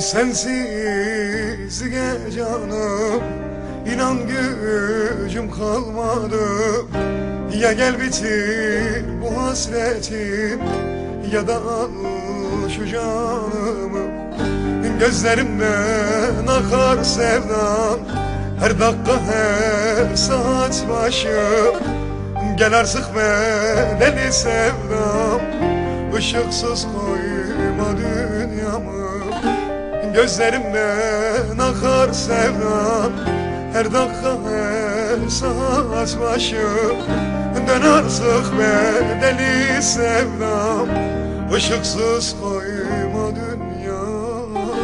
Sensiz canım. İnan gücüm kalmadı. Ya gel bitir bu hasretim Ya da al şu canımı. Gözlerimden akar sevdam Her dakika her saat başım. Gel artık bedeli sevdam Işıksız koyma dünyamı Gözlerimden akar sevdam Her dakika saat başım Dön artık bedeli sevdam. Işıksız koyma dünyamı.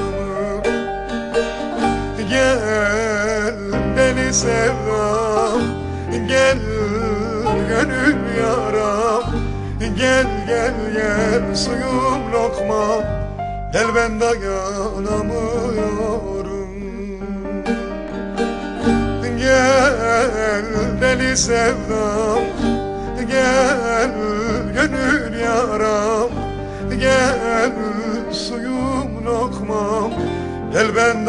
Gel deli sevdam. Gel gönül yaram. Gel gel gel suyum lokmam Gel ben dayanamıyorum Gel deli sevdam Gel gönül yaram Gel suyum lokmam. Gel ben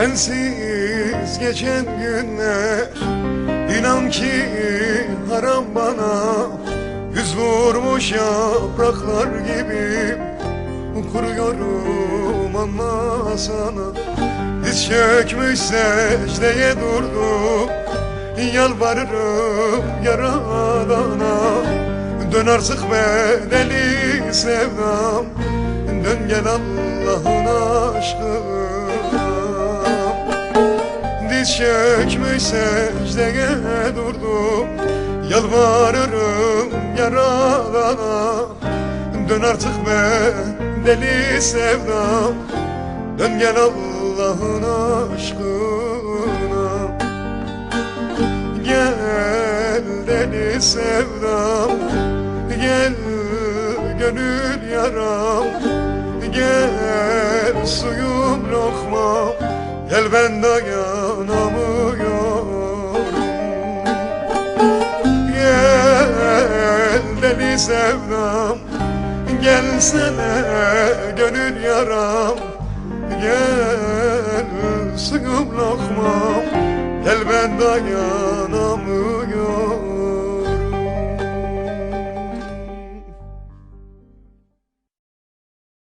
Sensiz geçen günler inan ki haram bana. Yüz vurmuş yapraklar gibi Kuruyorum anlasana Diz çökmüş secdeye durdum Yalvarırım yaradana Dön artık bedeli sevdam Dön gel Allah'ın aşkına Diz çökmüş secdeye durdum. Yalvarırım yaradana Dön artık be deli sevdam. Dön gel Allah'ın aşkına. Gel deli sevdam Gel gönül yaram. Gel suyum lokmam Gel ben dayanamıyorum Gel deli sevdam Gelsene gönül yaram. Gel suyum lokmam Gel ben dayanamıyorum